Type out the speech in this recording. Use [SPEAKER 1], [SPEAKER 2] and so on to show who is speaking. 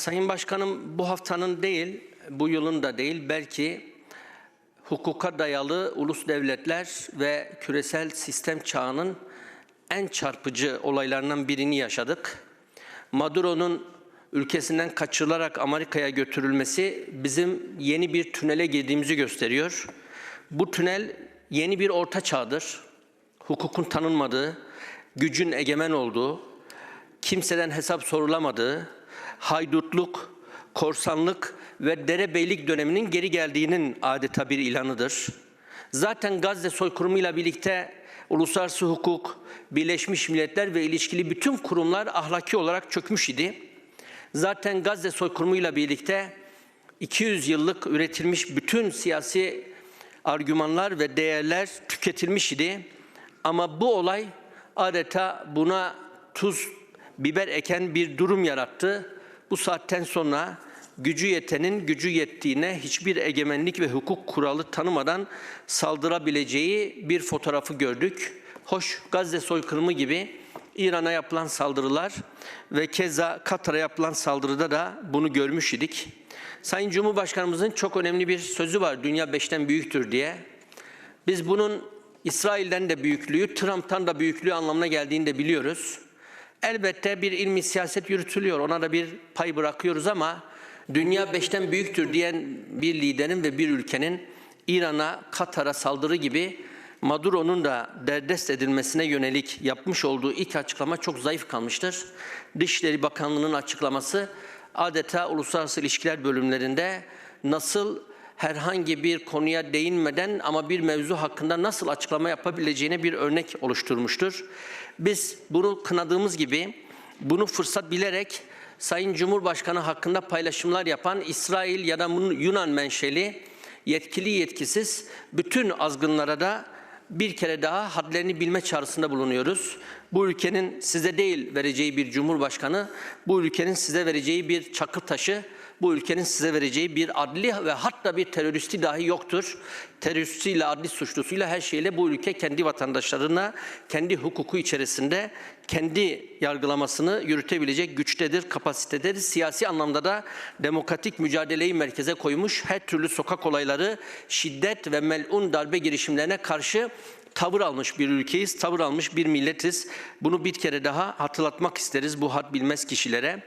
[SPEAKER 1] Sayın Başkanım bu haftanın değil, bu yılın da değil belki hukuka dayalı ulus devletler ve küresel sistem çağının en çarpıcı olaylarından birini yaşadık. Maduro'nun ülkesinden kaçırılarak Amerika'ya götürülmesi bizim yeni bir tünele girdiğimizi gösteriyor. Bu tünel yeni bir orta çağdır. Hukukun tanınmadığı, gücün egemen olduğu, kimseden hesap sorulamadığı, haydutluk, korsanlık ve derebeylik döneminin geri geldiğinin adeta bir ilanıdır. Zaten Gazze soykırımıyla birlikte uluslararası hukuk, Birleşmiş Milletler ve ilişkili bütün kurumlar ahlaki olarak çökmüş idi. Zaten Gazze soykırımıyla birlikte 200 yıllık üretilmiş bütün siyasi argümanlar ve değerler tüketilmiş idi. Ama bu olay adeta buna tuz, biber eken bir durum yarattı. Bu saatten sonra gücü yetenin gücü yettiğine hiçbir egemenlik ve hukuk kuralı tanımadan saldırabileceği bir fotoğrafı gördük. Hoş Gazze soykırımı gibi İran'a yapılan saldırılar ve keza Katar'a yapılan saldırıda da bunu görmüş idik. Sayın Cumhurbaşkanımızın çok önemli bir sözü var. Dünya beşten büyüktür diye. Biz bunun İsrail'den de büyüklüğü, Trump'tan da büyüklüğü anlamına geldiğini de biliyoruz. Elbette bir ilmi siyaset yürütülüyor. Ona da bir pay bırakıyoruz ama dünya beşten büyüktür diyen bir liderin ve bir ülkenin İran'a, Katar'a saldırı gibi Maduro'nun da derdest edilmesine yönelik yapmış olduğu ilk açıklama çok zayıf kalmıştır. Dışişleri Bakanlığı'nın açıklaması adeta uluslararası ilişkiler bölümlerinde nasıl herhangi bir konuya değinmeden ama bir mevzu hakkında nasıl açıklama yapabileceğine bir örnek oluşturmuştur. Biz bunu kınadığımız gibi bunu fırsat bilerek Sayın Cumhurbaşkanı hakkında paylaşımlar yapan İsrail ya da Yunan menşeli yetkili yetkisiz bütün azgınlara da bir kere daha hadlerini bilme çağrısında bulunuyoruz. Bu ülkenin size değil vereceği bir cumhurbaşkanı, bu ülkenin size vereceği bir çakı taşı, bu ülkenin size vereceği bir adli ve hatta bir teröristi dahi yoktur. Teröristiyle, adli suçlusuyla her şeyle bu ülke kendi vatandaşlarına, kendi hukuku içerisinde kendi yargılamasını yürütebilecek güçtedir, kapasitededir. Siyasi anlamda da demokratik mücadeleyi merkeze koymuş, her türlü sokak olayları, şiddet ve melun darbe girişimlerine karşı tavır almış bir ülkeyiz, tavır almış bir milletiz. Bunu bir kere daha hatırlatmak isteriz bu had bilmez kişilere.